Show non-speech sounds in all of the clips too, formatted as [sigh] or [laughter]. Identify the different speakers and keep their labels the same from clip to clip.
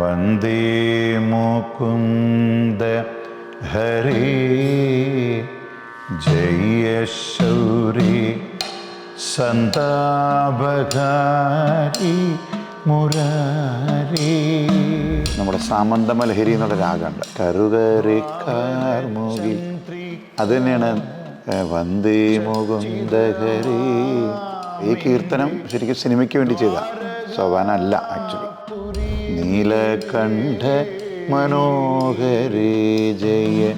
Speaker 1: വന്ദേ ഹരേ. ജയ ശൗരി സന്താപകാരി മുരാരി. നമ്മുടെ സാമന്തമലഹരി എന്നുള്ള രാഗമുണ്ട്. കറുകറിക്കാർമുകി അത് തന്നെയാണ് വന്ദേ മുകുന്ദഹരി ഈ കീർത്തനം ശരിക്കും സിനിമയ്ക്ക് വേണ്ടി ചെയ്ത സോപാനല്ല ആക്ച്വലി നീലകണ്ഠ മനോഹരേ ജയ.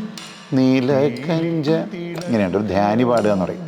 Speaker 1: നീലകഞ്ച ഇങ്ങനെയുണ്ട് ഒരു ധ്യാനി പാടുക എന്ന് പറയും.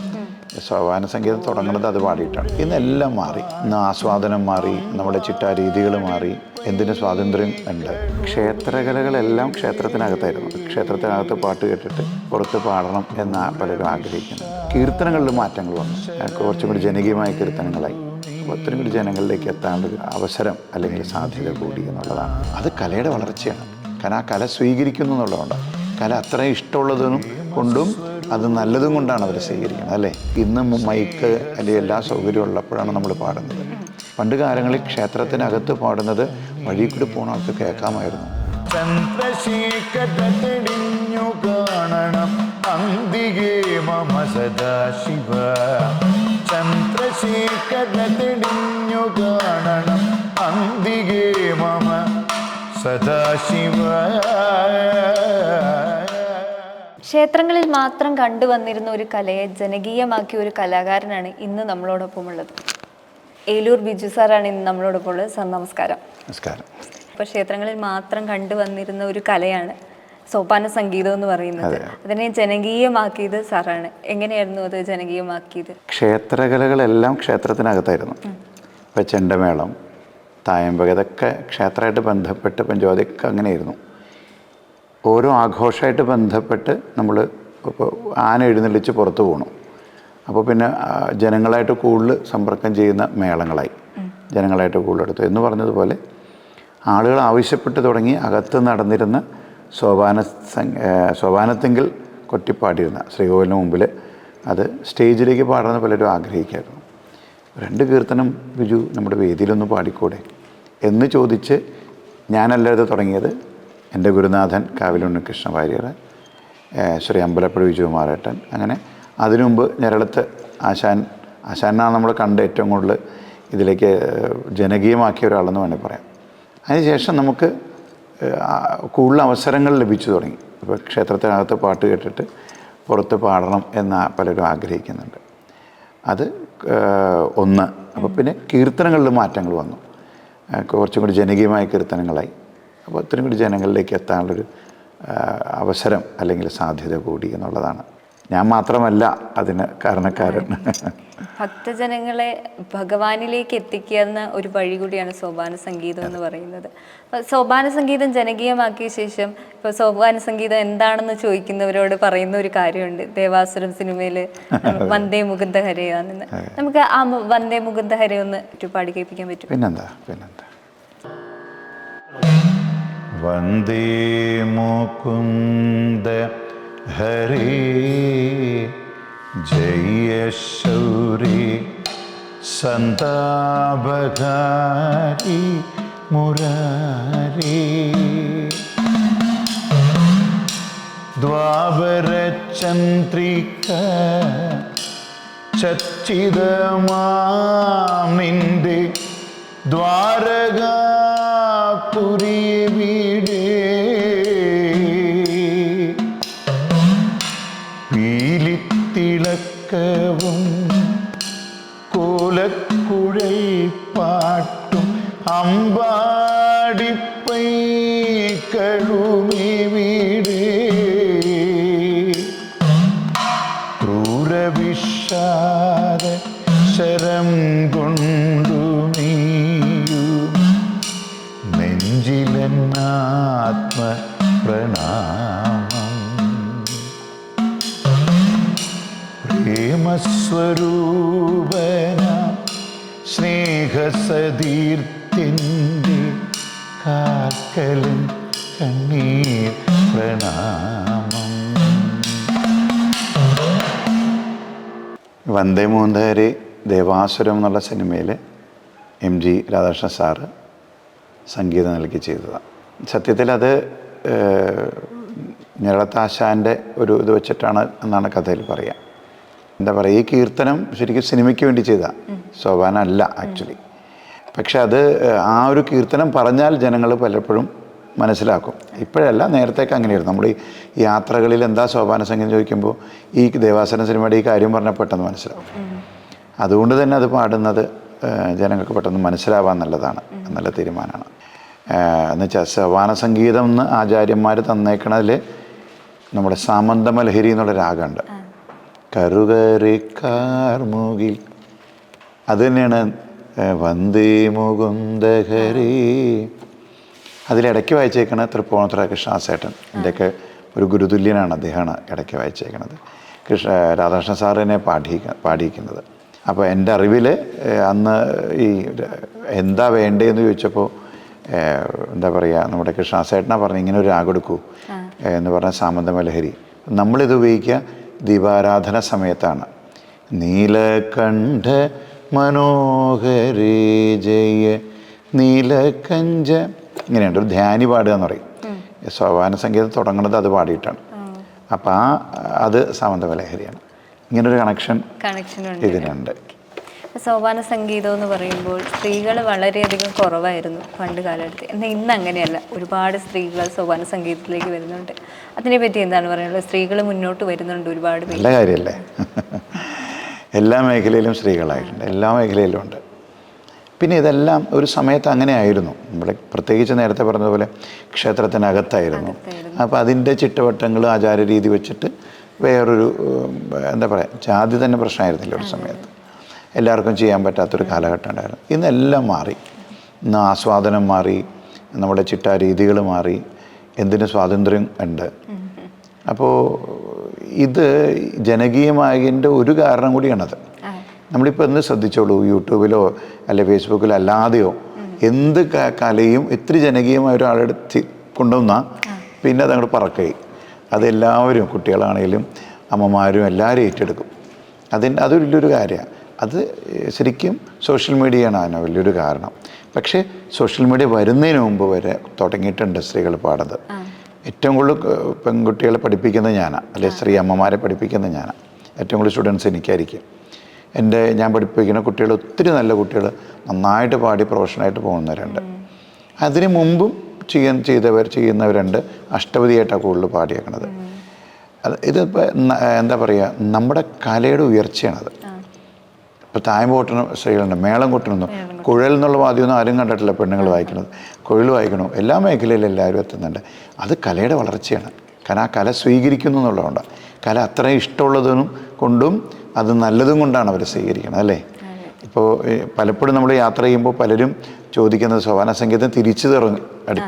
Speaker 1: സോപാന സംഗീതം തുടങ്ങുന്നത് അത് പാടിയിട്ടാണ്. ഇന്നെല്ലാം മാറി. ഇന്ന് ആസ്വാദനം മാറി. നമ്മുടെ ചിട്ടാ രീതികൾ മാറി. എന്തിന് സ്വാതന്ത്ര്യം ഉണ്ട്? ക്ഷേത്രകലകളെല്ലാം ക്ഷേത്രത്തിനകത്തായിരുന്നു. ക്ഷേത്രത്തിനകത്ത് പാട്ട് കേട്ടിട്ട് പുറത്ത് പാടണം എന്നാണ് പലരും ആഗ്രഹിക്കുന്നത് കീർത്തനങ്ങളിൽ മാറ്റങ്ങൾ വന്നു. കുറച്ചും കൂടി ജനകീയമായ കീർത്തനങ്ങളായി. ഒത്തിരി ജനങ്ങളിലേക്ക് എത്താനുള്ള അവസരം അല്ലെങ്കിൽ സാധ്യത കൂടി എന്നുള്ളതാണ്. അത് കലയുടെ വളർച്ചയാണ്. കാരണം ആ കല സ്വീകരിക്കുന്നു എന്നുള്ളതുകൊണ്ട്. കല അത്രയും ഇഷ്ടമുള്ളതും കൊണ്ടും അത് നല്ലതും കൊണ്ടാണ് അവർ സ്വീകരിക്കുന്നത് അല്ലേ? ഇന്ന് മൈക്ക് അല്ലെങ്കിൽ എല്ലാ സൗകര്യവും ഉള്ളപ്പോഴാണ് നമ്മൾ പാടുന്നത്. പണ്ട് കാലങ്ങളിൽ ക്ഷേത്രത്തിനകത്ത് പാടുന്നത് വഴി കൂടി പോണ ആൾക്ക് കേൾക്കാമായിരുന്നു. ചന്ദ്രശേഖരടിഞ്ഞു കാണണം അന്തികേ സദാശിവ. ചന്ദ്രശേഖരടിഞ്ഞു കാണണം അന്തികേ മമ സദാശിവ
Speaker 2: ക്ഷേത്രങ്ങളിൽ മാത്രം കണ്ടുവന്നിരുന്ന ഒരു കലയെ ജനകീയമാക്കിയ ഒരു കലാകാരനാണ് ഇന്ന് നമ്മളോടൊപ്പം ഉള്ളത് ഏലൂർ ബിജു സാറാണ് ഇന്ന് നമ്മളോടൊപ്പം ഉള്ളത് സർ നമസ്കാരം.
Speaker 1: നമസ്കാരം.
Speaker 2: ഇപ്പോൾ ക്ഷേത്രങ്ങളിൽ മാത്രം കണ്ടുവന്നിരുന്ന ഒരു കലയാണ് സോപാന സംഗീതം എന്ന് പറയുന്നത്. അതിനെ ജനകീയമാക്കിയത് സാറാണ്. എങ്ങനെയായിരുന്നു അത് ജനകീയമാക്കിയത്?
Speaker 1: ക്ഷേത്രകലകളെല്ലാം ക്ഷേത്രത്തിനകത്തായിരുന്നു. ഇപ്പൊ ചെണ്ടമേളം തായമ്പക ഇതൊക്കെ ക്ഷേത്രമായിട്ട് ബന്ധപ്പെട്ട് പഞ്ചവാദിയൊക്കെ അങ്ങനെയായിരുന്നു. ഓരോ ആഘോഷമായിട്ട് ബന്ധപ്പെട്ട് നമ്മൾ ഇപ്പോൾ ആന എഴുന്നള്ളിച്ച് പുറത്ത് പോകണം അപ്പോൾ പിന്നെ ജനങ്ങളായിട്ട് കൂടുതൽ സമ്പർക്കം ചെയ്യുന്ന മേളങ്ങളായി. ജനങ്ങളായിട്ട് കൂടുതൽ എടുത്തു. എന്ന് പറഞ്ഞതുപോലെ ആളുകൾ ആവശ്യപ്പെട്ട് തുടങ്ങി അകത്ത് നടന്നിരുന്ന സോപാന സോപാനത്തെങ്കിൽ കൊട്ടിപ്പാടിയിരുന്ന ശ്രീകോവിലിന് മുമ്പിൽ അത് സ്റ്റേജിലേക്ക് പാടണമെന്ന് പലരും ആഗ്രഹിക്കായിരുന്നു. രണ്ട് കീർത്തനം ബിജു നമ്മുടെ വേദിയിലൊന്ന് പാടിക്കൂടെ എന്ന് ചോദിച്ച് ഞാനല്ല ഇത് തുടങ്ങിയത്. എന്റെ ഗുരുനാഥൻ കാവിലുണ്ണികൃഷ്ണ വാര്യർ ഏഹ് ശ്രീ അമ്പലപ്പുഴ വിജയകുമാരേട്ടൻ. അങ്ങനെ അതിനു മുമ്പ് ഞരളത്ത് ആശാൻ ആശാനാണ് നമ്മൾ കണ്ട ഏറ്റവും കൂടുതൽ ഇതിലേക്ക് ജനകീയമാക്കിയ ഒരാളെന്ന് വേണമെങ്കിൽ പറയാം. അതിനുശേഷം നമുക്ക് കൂടുതൽ അവസരങ്ങൾ ലഭിച്ചു തുടങ്ങി. ഇപ്പോൾ ക്ഷേത്രത്തിനകത്ത് പാട്ട് കേട്ടിട്ട് പുറത്ത് പാടണം എന്ന് പലരും ആഗ്രഹിക്കുന്നുണ്ട്. അത് ഒന്ന്. അപ്പോൾ പിന്നെ കീർത്തനങ്ങളിൽ മാറ്റങ്ങൾ വന്നു. കുറച്ചും കൂടി ജനകീയമായ കീർത്തനങ്ങളായി. അപ്പോൾ ഒത്തിരി കൂടി ജനങ്ങളിലേക്ക് എത്താനുള്ളൊരു അവസരം അല്ലെങ്കിൽ സാധ്യത കൂടി എന്നുള്ളതാണ്. ഞാൻ മാത്രമല്ല അതിന് കാരണക്കാരൻ.
Speaker 2: ഭക്തജനങ്ങളെ ഭഗവാനിലേക്ക് എത്തിക്കുന്ന ഒരു വഴി കൂടിയാണ് സോപാന സംഗീതം എന്ന് പറയുന്നത്. സോപാന സംഗീതം ജനകീയമാക്കിയ ശേഷം ഇപ്പൊ സോപാന സംഗീതം എന്താണെന്ന് ചോദിക്കുന്നവരോട് പറയുന്ന ഒരു കാര്യമുണ്ട്. ദേവാസുരം സിനിമയിൽ [laughs] വന്ദേ മുകുന്ദ ഹരയാണെന്ന് നമുക്ക് ആ വന്ദേ മുകുന്ദ ഹര ഒന്ന് പാടി കേൾപ്പിക്കാൻ പറ്റും
Speaker 1: പിന്നെന്താ? പിന്നെന്താ? വന്ദേ മുകുന്ദ ഹരേ ജയ ശൗരി സന്താപകാരി മുരാരി. ദ്വാപരചന്ദ്രിക ചച്ചിതമാമിന്റെ ദ്വാരകാപുരി busquei. വന്ദേ മോഹൻദാരി ദേവാസുരം എന്നുള്ള സിനിമയിൽ എം ജി രാധാകൃഷ്ണ സാറ് സംഗീതം നൽകി ചെയ്തതാണ് സത്യത്തിൽ അത് ഏഹ്, ഒരു ഇത് വെച്ചിട്ടാണ് എന്നാണ് കഥയിൽ പറയുക എന്താ പറയുക ഈ കീർത്തനം ശരിക്കും സിനിമയ്ക്ക് വേണ്ടി ചെയ്ത. സോപാനല്ല ആക്ച്വലി. പക്ഷെ അത് ആ ഒരു കീർത്തനം പറഞ്ഞാൽ ജനങ്ങൾ പലപ്പോഴും മനസ്സിലാക്കും. ഇപ്പോഴല്ല നേരത്തേക്ക് അങ്ങനെയായിരുന്നു. നമ്മൾ ഈ യാത്രകളിൽ എന്താ സോപാന സംഗീതം ചോദിക്കുമ്പോൾ ഈ ദേവാസന സിനിമയുടെ ഈ കാര്യം പറഞ്ഞാൽ പെട്ടെന്ന് മനസ്സിലാവും. അതുകൊണ്ട് തന്നെ അത് പാടുന്നത് ജനങ്ങൾക്ക് പെട്ടെന്ന് മനസ്സിലാവാൻ നല്ലതാണ്. നല്ല തീരുമാനമാണ്. എന്നുവെച്ചാൽ സോപാന സംഗീതം എന്ന് ആചാര്യന്മാർ തന്നേക്കണതിൽ നമ്മുടെ സാമന്തമലഹരി എന്നുള്ള രാഗമുണ്ട്. കറുകറിക്കാർമുകിൽ അത് തന്നെയാണ് വന്ദേ മുകുന്ദഹരി. അതിലിടയ്ക്ക് വായിച്ചേക്കണ തൃപ്പൂണിത്തുറ കൃഷ്ണാസേട്ടൻ എന്റെയൊക്കെ ഒരു ഗുരുതുല്യനാണ് അദ്ദേഹമാണ് ഇടയ്ക്ക് വായിച്ചേക്കണത്. കൃഷ്ണ രാധാകൃഷ്ണ സാറിനെ പാഠി പാടിയിരിക്കുന്നത് അപ്പോൾ എന്റെ അറിവിൽ അന്ന് ഈ എന്താ വേണ്ടതെന്ന് ചോദിച്ചപ്പോൾ എന്താ പറയുക നമ്മുടെ കൃഷ്ണാസേട്ടനാ പറഞ്ഞു ഇങ്ങനെ ഒരു രാഗെടുക്കൂ എന്ന് പറഞ്ഞ സാമന്തമലഹരി നമ്മളിത് ഉപയോഗിക്കുക ദീപാരാധന സമയത്താണ്. നീലകണ്ഠ മനോഹരേ ജയ നീലകഞ്ച ഇങ്ങനെയുണ്ട്. ഒരു ധ്യാനി പാടുക എന്ന് പറയും. സോപാന സംഗീതം തുടങ്ങുന്നത് അത് പാടിയിട്ടാണ്. അപ്പം ആ അത് സാമന്തമലഹരിയാണ് ഇങ്ങനൊരു കണക്ഷൻ ഇതിനുണ്ട്.
Speaker 2: സോപാന സംഗീതം എന്ന് പറയുമ്പോൾ സ്ത്രീകൾ വളരെയധികം കുറവായിരുന്നു പണ്ട് കാലത്ത് എന്നാൽ ഇന്ന് അങ്ങനെയല്ല. ഒരുപാട് സ്ത്രീകൾ സോപാന സംഗീതത്തിലേക്ക് വരുന്നുണ്ട്. അതിനെപ്പറ്റി എന്താണ് പറയുന്നത് സ്ത്രീകൾ മുന്നോട്ട് വരുന്നുണ്ട് ഒരുപാട്
Speaker 1: നല്ല കാര്യമല്ലേ? എല്ലാ മേഖലയിലും സ്ത്രീകളായിട്ടുണ്ട്. എല്ലാ മേഖലയിലും ഉണ്ട്. പിന്നെ ഇതെല്ലാം ഒരു സമയത്ത് അങ്ങനെ ആയിരുന്നു നമ്മുടെ പ്രത്യേകിച്ച് നേരത്തെ പറഞ്ഞതുപോലെ ക്ഷേത്രത്തിനകത്തായിരുന്നു. അപ്പോൾ അതിന്റെ ചിട്ടവട്ടങ്ങൾ ആചാരരീതി വെച്ചിട്ട് വേറൊരു എന്താ പറയുക ജാതി തന്നെ പ്രശ്നമായിരുന്നില്ല ഒരു സമയത്ത്. എല്ലാവർക്കും ചെയ്യാൻ പറ്റാത്തൊരു കാലഘട്ടം ഉണ്ടായിരുന്നു. ഇന്നെല്ലാം മാറി. ഇന്ന് ആസ്വാദനം മാറി നമ്മുടെ ചിട്ടാരീതികൾ മാറി എന്തിന് സ്വാതന്ത്ര്യം ഉണ്ട്. അപ്പോൾ ഇത് ജനകീയമായതിന്റെ ഒരു കാരണം കൂടിയാണത്. നമ്മളിപ്പോൾ ഒന്ന് ശ്രദ്ധിച്ചോളൂ? യൂട്യൂബിലോ അല്ലെ ഫേസ്ബുക്കിലോ അല്ലാതെയോ എന്ത് കലയും ഇത്തിരി ജനകീയമായ ഒരാളെടുത്ത് കൊണ്ടുവന്നാൽ പിന്നെ അതങ്ങോട്ട് പറക്കായി അതെല്ലാവരും കുട്ടികളാണെങ്കിലും അമ്മമാരും എല്ലാവരും ഏറ്റെടുക്കും. അതിന് അത് വലിയൊരു കാര്യമാണ് അത് ശരിക്കും സോഷ്യൽ മീഡിയയാണ് അതിന് വലിയൊരു കാരണം. പക്ഷേ സോഷ്യൽ മീഡിയ വരുന്നതിന് മുമ്പ് വരെ തുടങ്ങിയിട്ടുണ്ട് സ്ത്രീകൾ പാടുന്നത്. ഏറ്റവും കൂടുതൽ പെൺകുട്ടികളെ പഠിപ്പിക്കുന്ന ഞാനാണ് അല്ലെ സ്ത്രീ അമ്മമാരെ പഠിപ്പിക്കുന്ന ഞാനാണ് ഏറ്റവും കൂടുതൽ സ്റ്റുഡൻസ് എനിക്കായിരിക്കും. എന്റെ ഞാൻ പഠിപ്പിക്കുന്ന കുട്ടികൾ ഒത്തിരി നല്ല കുട്ടികൾ നന്നായിട്ട് പാടി പ്രൊഫഷനായിട്ട് പോകുന്നവരുണ്ട്. അതിനു മുമ്പും ചെയ്യാൻ ചെയ്തവർ ചെയ്യുന്നവരുണ്ട്. അഷ്ടപതിയായിട്ടാണ് കൂടുതൽ പാടിയേക്കുന്നത് അത് ഇതിപ്പോൾ എന്താ പറയുക നമ്മുടെ കലയുടെ ഉയർച്ചയാണത് ഇപ്പോൾ തായം കൊട്ടണ സ്ത്രീകളുണ്ട് മേളം കൊട്ടണമെന്നും കുഴൽ എന്നുള്ള വാദ്യമൊന്നും ആരും കണ്ടിട്ടില്ല പെണ്ണുങ്ങൾ വായിക്കുന്നത്. കുഴൽ വായിക്കണു? എല്ലാ മേഖലയിലും എല്ലാവരും എത്തുന്നുണ്ട്. അത് കലയുടെ വളർച്ചയാണ്. കാരണം ആ കല സ്വീകരിക്കുന്നു എന്നുള്ളതുകൊണ്ട് കല അത്രയും ഇഷ്ടമുള്ളതിനും കൊണ്ടും അത് നല്ലതും കൊണ്ടാണ് അവർ സ്വീകരിക്കുന്നത് അല്ലേ? ഇപ്പോൾ പലപ്പോഴും നമ്മൾ യാത്ര ചെയ്യുമ്പോൾ പലരും ചോദിക്കുന്നത് സോപാന സംഗീതം തിരിച്ചു തുടങ്ങി അടി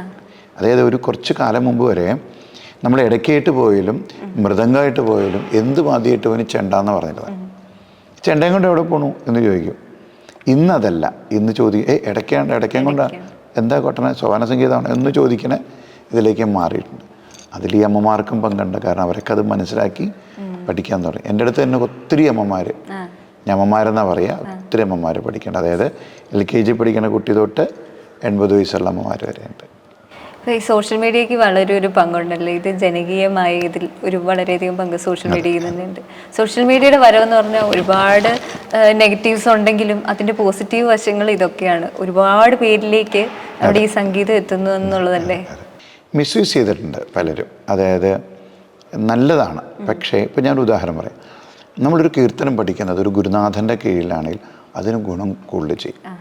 Speaker 1: അതായത് ഒരു കുറച്ച് കാലം മുമ്പ് വരെ നമ്മൾ ഇടയ്ക്കായിട്ട് പോയാലും മൃദംഗമായിട്ട് പോയാലും എന്ത് വാദ്യമായിട്ട് പോലും ചെണ്ടാന്ന് പറഞ്ഞിരുന്നത് ചെണ്ടയും കൊണ്ട് എവിടെ പോണു എന്ന് ചോദിക്കും. ഇന്നതല്ല ഇന്ന് ചോദിക്കും ഏ ഇടയ്ക്കാണ്ട് ഇടയ്ക്കാൻ കൊണ്ടാണ് എന്താ കൊട്ടണ സോപാന സംഗീതമാണ് എന്ന് ചോദിക്കണേ ഇതിലേക്ക് മാറിയിട്ടുണ്ട്. അതിൽ ഈ അമ്മമാർക്കും പങ്കുണ്ട് കാരണം അവരൊക്കെ അത് മനസ്സിലാക്കി പഠിക്കാൻ തുടങ്ങി. എന്റെ അടുത്ത് തന്നെ ഒത്തിരി അമ്മമാർ ഞാൻ അമ്മമാരെന്നാണ് പറയുക ഒത്തിരി അമ്മമാർ പഠിക്കേണ്ടത് അതായത് എൽ കെ ജി പഠിക്കുന്ന കുട്ടി തൊട്ട് എൺപത് വയസ്സുള്ള അമ്മമാർ വരെ ഉണ്ട്.
Speaker 2: ഇപ്പൊ ഈ സോഷ്യൽ മീഡിയക്ക് വളരെ ഒരു പങ്കുണ്ടല്ലോ. ഇത് ജനകീയമായ ഇതിൽ ഒരു വളരെയധികം പങ്ക് സോഷ്യൽ മീഡിയയിൽ തന്നെയുണ്ട് സോഷ്യൽ മീഡിയയുടെ വരവെന്ന് പറഞ്ഞാൽ ഒരുപാട് നെഗറ്റീവ്സ് ഉണ്ടെങ്കിലും അതിന്റെ പോസിറ്റീവ് വശങ്ങൾ ഇതൊക്കെയാണ്. ഒരുപാട് പേരിലേക്ക് അവിടെ ഈ സംഗീതം എത്തുന്നു എന്നുള്ളതല്ലേ
Speaker 1: മിസ്യൂസ് ചെയ്തിട്ടുണ്ട് പലരും. അതായത് നല്ലതാണ്. പക്ഷേ ഇപ്പം ഞാൻ ഉദാഹരണം പറയാം. നമ്മളൊരു കീർത്തനം പഠിക്കുന്നത് ഒരു ഗുരുനാഥന്റെ കീഴിലാണെങ്കിൽ അതിന് ഗുണം കൂടുതൽ ചെയ്യും.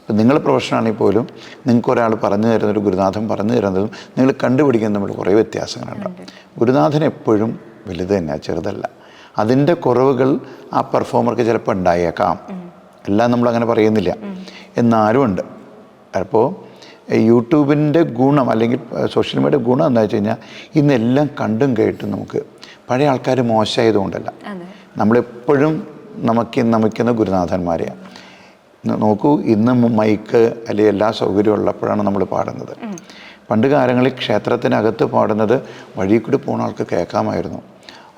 Speaker 1: ഇപ്പം നിങ്ങൾ പ്രൊഫഷനാണെങ്കിൽ പോലും നിങ്ങൾക്ക് ഒരാൾ പറഞ്ഞു തരുന്ന ഒരു ഗുരുനാഥൻ പറഞ്ഞു തരുന്നതും നിങ്ങൾ കണ്ടുപിടിക്കുന്നതും നമ്മൾ കുറേ വ്യത്യാസങ്ങളുണ്ടാവും ഗുരുനാഥൻ എപ്പോഴും വലുത് തന്നെ ചെറുതല്ല. അതിന്റെ കുറവുകൾ ആ പെർഫോമർക്ക് ചിലപ്പോൾ ഉണ്ടായേക്കാം. എല്ലാം നമ്മളങ്ങനെ പറയുന്നില്ല. എന്നാലും ഉണ്ട്. അപ്പോൾ യൂട്യൂബിന്റെ ഗുണം അല്ലെങ്കിൽ സോഷ്യൽ മീഡിയ ഗുണം എന്താ വെച്ച് കഴിഞ്ഞാൽ ഇന്നെല്ലാം കണ്ടും കേട്ടും നമുക്ക്. പഴയ ആൾക്കാർ മോശമായതുകൊണ്ടല്ല. നമ്മളെപ്പോഴും നമുക്ക് നമിക്കുന്ന ഗുരുനാഥന്മാരെയാണ്. നോക്കൂ ഇന്ന് മൈക്ക് അല്ലെങ്കിൽ എല്ലാ സൗകര്യവും ഉള്ളപ്പോഴാണ് നമ്മൾ പാടുന്നത്. പണ്ട് കാലങ്ങളിൽ ക്ഷേത്രത്തിനകത്ത് പാടുന്നത് വഴി കൂടി പോകുന്ന ആൾക്ക് കേൾക്കാമായിരുന്നു.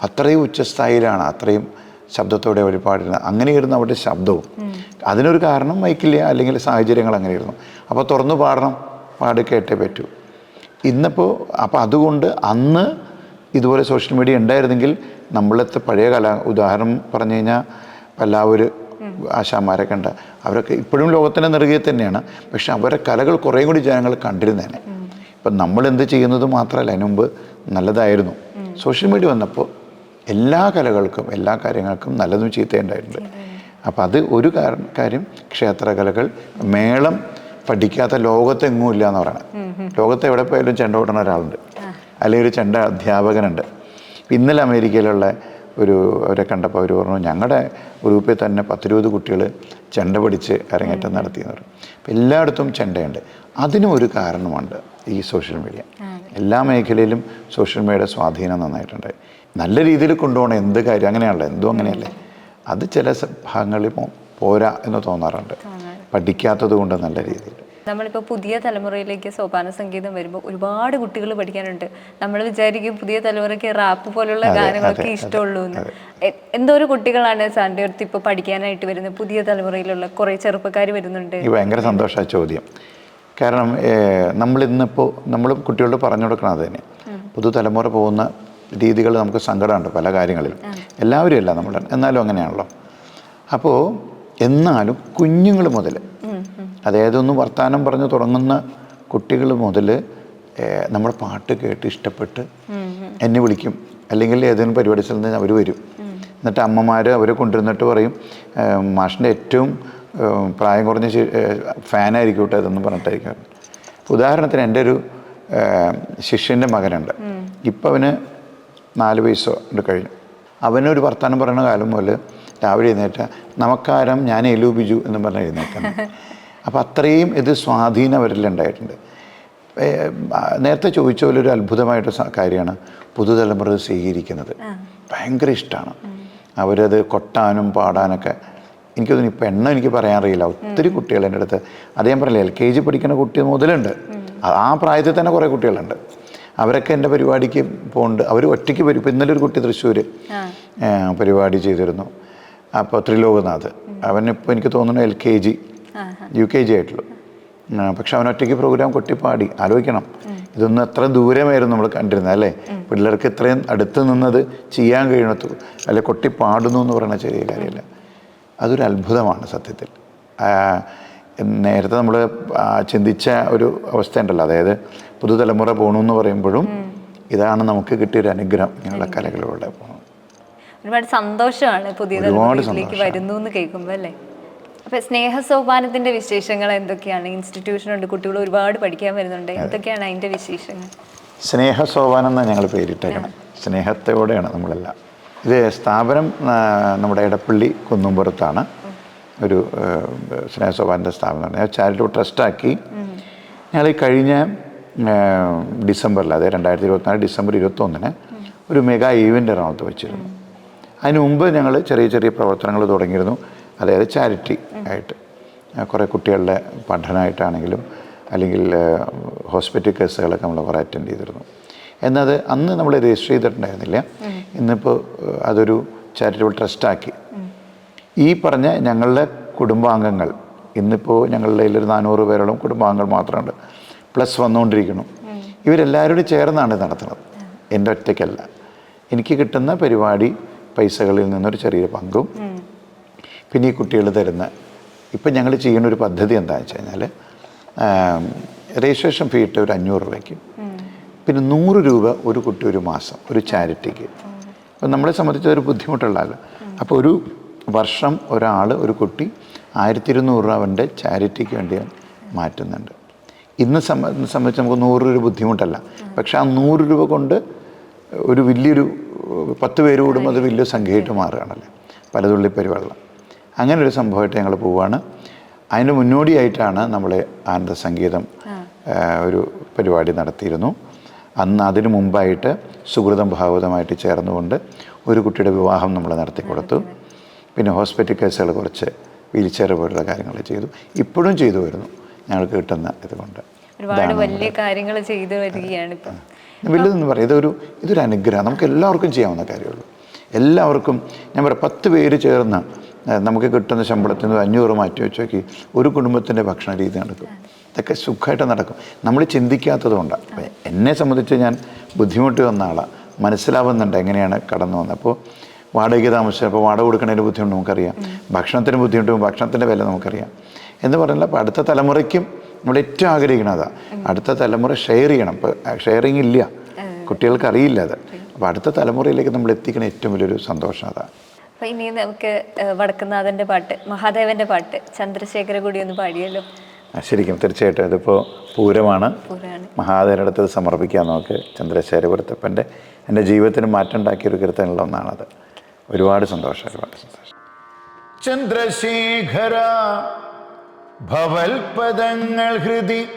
Speaker 1: അത്രയും ഉച്ചസ്ഥായിലാണ് അത്രയും ശബ്ദത്തോടെ അവർ അങ്ങനെ അങ്ങനെയായിരുന്നു അവരുടെ ശബ്ദവും. അതിനൊരു കാരണം മൈക്കില്ല അല്ലെങ്കിൽ സാഹചര്യങ്ങൾ അങ്ങനെ ഇരുന്നു അപ്പോൾ തുറന്നു പാടണം. പാട് കേട്ടേ പറ്റൂ. ഇന്നിപ്പോൾ അപ്പോൾ അതുകൊണ്ട് അന്ന് ഇതുപോലെ സോഷ്യൽ മീഡിയ ഉണ്ടായിരുന്നെങ്കിൽ നമ്മളത്തെ പഴയ കല ഉദാഹരണം പറഞ്ഞു കഴിഞ്ഞാൽ എല്ലാവരും ആശാന്മാരൊക്കെ ഉണ്ട്. അവരൊക്കെ ഇപ്പോഴും ലോകത്തിന്റെ നെറുകയിൽ തന്നെയാണ്. പക്ഷെ അവരുടെ കലകൾ കുറേ കൂടി ജനങ്ങൾ കണ്ടിരുന്നേനെ. ഇപ്പം നമ്മൾ എന്ത് ചെയ്യുന്നത് മാത്രമല്ല അതിനുമുമ്പ് നല്ലതായിരുന്നു. സോഷ്യൽ മീഡിയ വന്നപ്പോൾ എല്ലാ കലകൾക്കും എല്ലാ കാര്യങ്ങൾക്കും നല്ലതും ചീത്തയുണ്ടായിട്ടുണ്ട്. അപ്പം അത് ഒരു കാരണം കാര്യം ക്ഷേത്രകലകൾ മേളം പഠിക്കാത്ത ലോകത്തെങ്ങും ഇല്ല എന്ന് പറയണം ലോകത്ത് എവിടെ പോയാലും ചെണ്ട ഓടുന്ന ഒരാളുണ്ട്. അല്ലെങ്കിൽ ഒരു ചെണ്ട അധ്യാപകനുണ്ട്. ഇന്നലെ അമേരിക്കയിലുള്ള ഒരു അവരെ കണ്ടപ്പോൾ അവർ പറഞ്ഞു ഞങ്ങളുടെ ഗ്രൂപ്പിൽ തന്നെ പത്തിരുപത് കുട്ടികൾ ചെണ്ട പഠിച്ച് അരങ്ങേറ്റം നടത്തിയെന്ന് പറഞ്ഞു. അപ്പം എല്ലായിടത്തും ചെണ്ടയുണ്ട്. അതിനും ഒരു കാരണമുണ്ട് ഈ സോഷ്യൽ മീഡിയ. എല്ലാ മേഖലയിലും സോഷ്യൽ മീഡിയയുടെ സ്വാധീനം നന്നായിട്ടുണ്ട്. നല്ല രീതിയിൽ കൊണ്ടുപോകണം. എന്ത് കാര്യം അങ്ങനെയാണല്ലോ. എന്തും അങ്ങനെയല്ലേ. അത് ചില ഭാഗങ്ങളിൽ പോരാ എന്ന് തോന്നാറുണ്ട്. പഠിക്കാത്തത് കൊണ്ട് നല്ല രീതിയിൽ.
Speaker 2: നമ്മളിപ്പോൾ പുതിയ തലമുറയിലേക്ക് സോപാന സംഗീതം വരുമ്പോൾ ഒരുപാട് കുട്ടികൾ പഠിക്കാനുണ്ട്. നമ്മൾ വിചാരിക്കും പുതിയ തലമുറയ്ക്ക് റാപ്പ് പോലുള്ള ഗാനങ്ങളൊക്കെ ഇഷ്ടമുള്ളൂ എന്ന്. എന്തോ ഒരു കുട്ടികളാണ് സാറിന്റെ അടുത്ത് ഇപ്പോൾ പഠിക്കാനായിട്ട് വരുന്നത് പുതിയ തലമുറയിലുള്ള കുറേ ചെറുപ്പക്കാർ വരുന്നുണ്ട്.
Speaker 1: ഭയങ്കര സന്തോഷമായ ചോദ്യം. കാരണം നമ്മൾ ഇന്നിപ്പോൾ നമ്മൾ കുട്ടികളോട് പറഞ്ഞു കൊടുക്കണം അത് തന്നെ. പുതുതലമുറ പോകുന്ന രീതികൾ നമുക്ക് സങ്കടമുണ്ട് പല കാര്യങ്ങളിലും എല്ലാവരും അല്ല നമ്മൾ എന്നാലും അങ്ങനെയാണല്ലോ. അപ്പോൾ എന്നാലും കുഞ്ഞുങ്ങൾ മുതൽ അതായത് ഒന്ന് വർത്തമാനം പറഞ്ഞ് തുടങ്ങുന്ന കുട്ടികൾ മുതൽ നമ്മുടെ പാട്ട് കേട്ട് ഇഷ്ടപ്പെട്ട് എന്നെ വിളിക്കും. അല്ലെങ്കിൽ ഏതെങ്കിലും പരിപാടി സ്ഥലത്ത് അവർ വരും. എന്നിട്ട് അമ്മമാർ അവരെ കൊണ്ടുവന്നിട്ട് പറയും "ഏഹ്, മാഷിന്റെ ഏറ്റവും പ്രായം കുറഞ്ഞ ഫാനായിരിക്കും കേട്ടോ ഇതെന്ന് പറഞ്ഞിട്ടായിരിക്കും. ഉദാഹരണത്തിന് എന്റെ ഒരു ശിഷ്യന്റെ മകനുണ്ട്. ഇപ്പം അവന് നാല് വയസ്സോ ഉണ്ട് കഴിഞ്ഞു. അവനൊരു വർത്തമാനം പറയുന്ന കാലം പോലെ രാവിലെ എഴുന്നേറ്റ നമക്കാരം ഞാൻ എലു ബിജു എന്ന് പറഞ്ഞ് എഴുന്നേക്കുന്നത് അപ്പോൾ അത്രയും ഇത് സ്വാധീനം അവരിൽ ഉണ്ടായിട്ടുണ്ട്. നേരത്തെ ചോദിച്ച പോലെ ഒരു അത്ഭുതമായിട്ട് കാര്യമാണ് പുതുതലമുറ സ്വീകരിക്കുന്നത്. ഭയങ്കര ഇഷ്ടമാണ് അവരത് കൊട്ടാനും പാടാനൊക്കെ. എനിക്കൊന്നും ഇപ്പം എണ്ണം എനിക്ക് പറയാൻ അറിയില്ല ഒത്തിരി കുട്ടികൾ എന്റെ അടുത്ത് അത് ഞാൻ പറയില്ല എൽ കെ ജി പഠിക്കുന്ന കുട്ടി മുതലുണ്ട്. ആ പ്രായത്തിൽ തന്നെ കുറേ കുട്ടികളുണ്ട്. അവരൊക്കെ എന്റെ പരിപാടിക്ക് പോകുന്നുണ്ട് അവർ ഒറ്റയ്ക്ക് വരും. ഇന്നലെ ഒരു കുട്ടി തൃശ്ശൂർ പരിപാടി ചെയ്തിരുന്നു. അപ്പോൾ ത്രിലോകനാഥ്. അവനിപ്പോൾ എനിക്ക് തോന്നുന്നു L K G U K G ആയിട്ടുള്ളൂ. പക്ഷെ അവൻ ഒറ്റയ്ക്ക് പ്രോഗ്രാം കൊട്ടിപ്പാടി. ആലോചിക്കണം. ഇതൊന്നും എത്ര ദൂരമായിരുന്നു നമ്മൾ കണ്ടിരുന്നത് അല്ലേ? പിള്ളേർക്ക് ഇത്രയും അടുത്ത് നിന്നത് ചെയ്യാൻ കഴിയണത്തു അല്ലെ കൊട്ടി പാടുന്നു എന്ന് പറയുന്ന ചെറിയ കാര്യമല്ല. അതൊരു അത്ഭുതമാണ് സത്യത്തിൽ. നേരത്തെ നമ്മൾ ചിന്തിച്ച ഒരു അവസ്ഥ ഉണ്ടല്ലോ അതായത് പുതുതലമുറ പോകണമെന്ന് പറയുമ്പോഴും ഇതാണ് നമുക്ക് കിട്ടിയൊരു അനുഗ്രഹം ഞങ്ങളുടെ കലകളിലൂടെ പോകുന്നത്
Speaker 2: ഒരുപാട് സന്തോഷമാണ് പുതിയ തലമുറയിലേക്ക് വരുന്നു എന്ന് കേൾക്കുമ്പോൾ അല്ലേ? അപ്പൊ സ്നേഹ സോപാനത്തിന്റെ വിശേഷങ്ങൾ എന്തൊക്കെയാണ്? ഇൻസ്റ്റിറ്റ്യൂഷൻ ഉണ്ട് കുട്ടികൾ ഒരുപാട് പഠിക്കാൻ വരുന്നുണ്ട്. എന്തൊക്കെയാണ് അതിന്റെ വിശേഷങ്ങൾ?
Speaker 1: സ്നേഹ സോപാനം എന്നാണ് ഞങ്ങൾ പേരിട്ടേക്കണം. സ്നേഹത്തോടെയാണ് നമ്മളെല്ലാം. ഇത് സ്ഥാപനം നമ്മുടെ ഇടപ്പള്ളി കുന്നുംപുറത്താണ്. ഒരു ആ, സ്നേഹസോപാനന്റെ സ്ഥാപനം ഞാൻ ചാരിറ്റബിൾ ട്രസ്റ്റാക്കി. ഞങ്ങൾ ഈ കഴിഞ്ഞ ഡിസംബറിൽ അതായത് രണ്ടായിരത്തി ഇരുപത്തിനാല് ഡിസംബർ ഇരുപത്തൊന്നിന് ഒരു മെഗാ ഈവന്റ് എറണാകുളത്ത് വെച്ചിരുന്നു. അതിന് മുമ്പ് ഞങ്ങൾ ചെറിയ ചെറിയ പ്രവർത്തനങ്ങൾ തുടങ്ങിയിരുന്നു. അതായത് ചാരിറ്റി ആയിട്ട്. കുറേ കുട്ടികളുടെ പഠനമായിട്ടാണെങ്കിലും അല്ലെങ്കിൽ ഹോസ്പിറ്റൽ കേസുകളൊക്കെ നമ്മൾ കുറേ അറ്റൻഡ് ചെയ്തിരുന്നു. എന്നത് അന്ന് നമ്മൾ രജിസ്റ്റർ ചെയ്തിട്ടുണ്ടായിരുന്നില്ല. ഇന്നിപ്പോൾ അതൊരു ചാരിറ്റബിൾ ട്രസ്റ്റാക്കി. ഈ പറഞ്ഞ ഞങ്ങളുടെ കുടുംബാംഗങ്ങൾ ഇന്നിപ്പോൾ ഞങ്ങളുടെ കയ്യിൽ ഒരു നാനൂറ് പേരോളം കുടുംബാംഗങ്ങൾ മാത്രമുണ്ട്. പ്ലസ് വന്നുകൊണ്ടിരിക്കുന്നു. ഇവരെല്ലാവരോടും ചേർന്നാണ് ഇത് നടത്തുന്നത്. എന്റെ ഒറ്റയ്ക്കല്ല. എനിക്ക് കിട്ടുന്ന പരിപാടി പൈസകളിൽ നിന്നൊരു ചെറിയ പങ്കും പിന്നെ ഈ കുട്ടികൾ തരുന്ന ഇപ്പം ഞങ്ങൾ ചെയ്യുന്ന ഒരു പദ്ധതി എന്താണെന്ന് വെച്ച് കഴിഞ്ഞാൽ രജിസ്ട്രേഷൻ ഫീ ഇട്ട് ഒരു അഞ്ഞൂറ് രൂപയ്ക്ക്. പിന്നെ നൂറ് രൂപ ഒരു കുട്ടി ഒരു മാസം ഒരു ചാരിറ്റിക്ക്. അപ്പം നമ്മളെ സംബന്ധിച്ച് ഒരു ബുദ്ധിമുട്ടുള്ളതല്ല അപ്പോൾ ഒരു വർഷം ഒരാൾ ഒരു കുട്ടി ആയിരത്തി ഇരുന്നൂറ് രൂപ അവന്റെ ചാരിറ്റിക്ക് വേണ്ടി മാറ്റുന്നുണ്ട്. ഇന്ന് സംബ- സംബന്ധിച്ച് നമുക്ക് നൂറ് രൂപ ബുദ്ധിമുട്ടല്ല. പക്ഷെ ആ നൂറ് രൂപ കൊണ്ട് ഒരു വലിയൊരു പത്ത് പേര് കൂടുമ്പോൾ അത് വലിയൊരു സംഖ്യയായിട്ട് മാറുകയാണല്ലേ? പലതുള്ളി പെരുവെള്ളം. അങ്ങനെ ഒരു സംഭവമായിട്ട് ഞങ്ങൾ പോവുകയാണ് അതിന് മുന്നോടിയായിട്ടാണ് നമ്മൾ ആനന്ദ സംഗീതം ഒരു പരിപാടി നടത്തിയിരുന്നു. അന്ന് അതിനു മുമ്പായിട്ട് സുഹൃതം ഭാഗവതമായിട്ട് ചേർന്നുകൊണ്ട് ഒരു കുട്ടിയുടെ വിവാഹം നമ്മൾ നടത്തി കൊടുത്തു പിന്നെ ഹോസ്പിറ്റൽ കേസുകൾ കുറച്ച് വീൽ ചെയർ പോലുള്ള കാര്യങ്ങൾ ചെയ്തു. ഇപ്പോഴും ചെയ്തു വരുന്നു. ഞങ്ങൾക്ക് കിട്ടുന്ന ഇതുകൊണ്ട്.
Speaker 2: ഒരുപാട് വലിയ കാര്യങ്ങൾ ചെയ്തു വരികയാണ് ഇപ്പം.
Speaker 1: വലുതെന്ന് പറയും. ഇതൊരു ഇതൊരു അനുഗ്രഹം. നമുക്ക് എല്ലാവർക്കും ചെയ്യാവുന്ന കാര്യമുള്ളൂ. എല്ലാവർക്കും ഞാൻ പറയാം പത്ത് പേര് ചേർന്ന് നമുക്ക് കിട്ടുന്ന ശമ്പളത്തിൽ നിന്ന് അഞ്ഞൂറ് മാറ്റി വെച്ച് നോക്കി ഒരു കുടുംബത്തിന്റെ ഭക്ഷണ രീതി നടക്കും. ഇതൊക്കെ സുഖമായിട്ട് നടക്കും. നമ്മൾ ചിന്തിക്കാത്തതുകൊണ്ടാണ് അപ്പം എന്നെ സംബന്ധിച്ച് ഞാൻ ബുദ്ധിമുട്ട് വന്ന ആളാണ് മനസ്സിലാവുന്നുണ്ട് എങ്ങനെയാണ് കടന്നു വന്നത്. അപ്പോൾ വാടകയ്ക്ക് താമസിച്ചു അപ്പോൾ വാടക കൊടുക്കണതിന്റെ ബുദ്ധിമുട്ട് നമുക്കറിയാം. ഭക്ഷണത്തിന് ബുദ്ധിമുട്ടും ഭക്ഷണത്തിന്റെ വില നമുക്കറിയാം. എന്ന് പറഞ്ഞാൽ അപ്പോൾ അടുത്ത തലമുറയ്ക്കും നമ്മൾ ഏറ്റവും ആഗ്രഹിക്കുന്നത് അടുത്ത തലമുറ ഷെയർ ചെയ്യണം. ഇപ്പോൾ ഷെയറിങ് ഇല്ല. കുട്ടികൾക്ക് അറിയില്ല അത്. അപ്പോൾ അടുത്ത തലമുറയിലേക്ക് നമ്മൾ എത്തിക്കുന്ന ഏറ്റവും വലിയൊരു സന്തോഷം അതാണ്
Speaker 2: അപ്പോൾ ഇനി നമുക്ക് വടക്കുന്നാഥന്റെ പാട്ട് മഹാദേവന്റെ പാട്ട് ചന്ദ്രശേഖര കൂടി ഒന്ന് പാടിയല്ലോ.
Speaker 1: ശരിക്കും തീർച്ചയായിട്ടും ഇതിപ്പോൾ പൂരമാണ്. മഹാദേവന്റെ അടുത്ത് സമർപ്പിക്കാൻ നോക്ക് നമുക്ക് ചന്ദ്രശേഖരപുരത്തപ്പന്റെ എന്റെ ജീവിതത്തിന് മാറ്റം ഉണ്ടാക്കിയ ഒരു കീർത്തനുള്ള ഒന്നാണത്. ഒരുപാട് സന്തോഷം ഒരുപാട് സന്തോഷം. ചന്ദ്രശേഖര ഭവൽപദങ്ങൾ ഹൃദി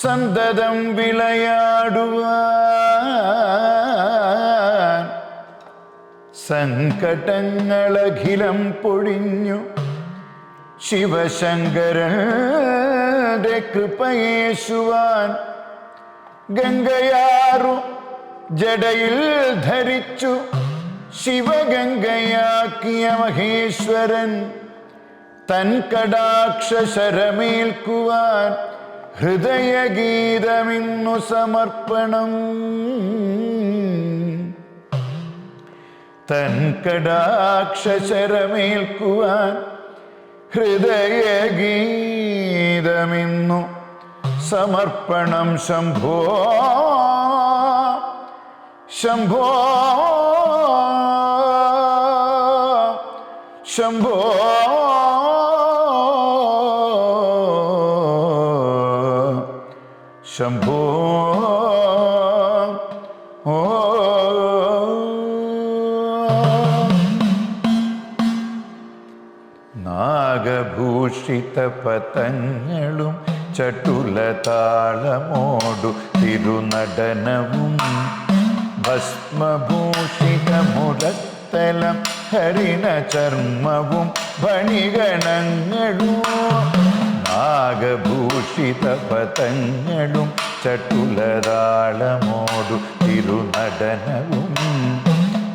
Speaker 1: സന്തതം വിളയാടുവാൻ സങ്കടങ്ങളഖിലം പൊഴിഞ്ഞു ശിവശങ്കരന്റെ കൃപയേശുവാൻ ഗംഗയാറു ജടയിൽ ധരിച്ചു ശിവഗംഗയാക്കിയ മഹേശ്വരൻ തൻ കടാക്ഷ ശരമേൽക്കുവാൻ ഹൃദയഗീതമിന്നു സമർപ്പണം. തൻ കടാക്ഷരമേൽക്കുവാൻ ഹൃദയഗീതമിന്നു സമർപ്പണം. ശംഭോ ശംഭോ. ശംഭോ. ശംഭോ. നാഗഭൂഷിത പതങ്ങളും ചട്ടുല താളമോടു തിരുനടനവും ഭസ്മഭൂഷിത മുരത്തലം ഹരിണ ചർമ്മവും ഭണിഗണങ്ങളും നാഗഭൂഷിത പതങ്ങളും ചട്ടുലതാളമോടു തിരുനടനവും.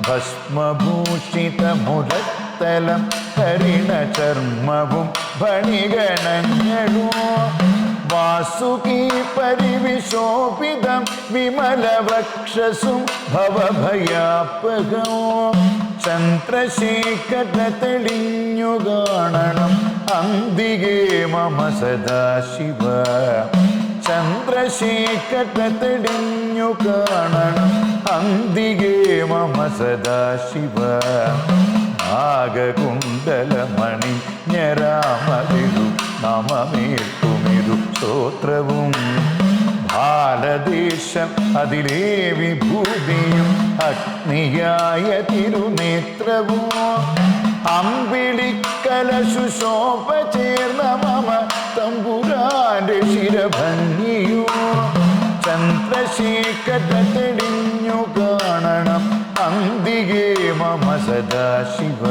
Speaker 1: ഭസ്മഭൂഷിത മുരത്തലം ഹരിണ ചർമ്മവും ഭണിഗണങ്ങളും വാസുകി പരിവിശോഭിതം വിമലവക്ഷസും ഭവഭയാപകോ ചന്ദ്രശേഖര തെളിഞ്ഞു കാണണം. അന്തികേ മമ സദാശിവ. ചന്ദ്രശേഖര തെളിഞ്ഞു കാണണം. അന്തികേ മമ സദാശിവ. നാഗകുണ്ടലമണി ഞരാമതിരു നമമേൽക്കുമിരു സ്തോത്രവും. ഭാരദേശം അതിലേ വിഭൂതിയും അഗ്നിയായ തിരുനേത്രവും. അമ്പിളിക്കലശുശോഭ ചേർന്ന മമ തമ്പുരാന്റെ ശിരഭംഗിയോ. ചന്ദ്രശേഖര തെളിഞ്ഞു കാണണം അന്തികേ മമ സദാശിവ.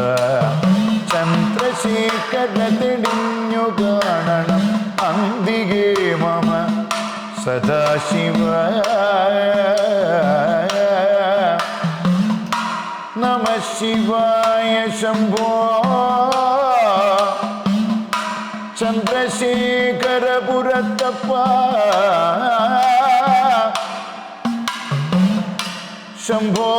Speaker 1: ചന്ദ്രശേഖര തെളിഞ്ഞു കാണണം സദാശിവ നമ ശിവായ ശംഭോ ചന്ദ്രശേഖരപുരത്തപ്പ ശംഭോ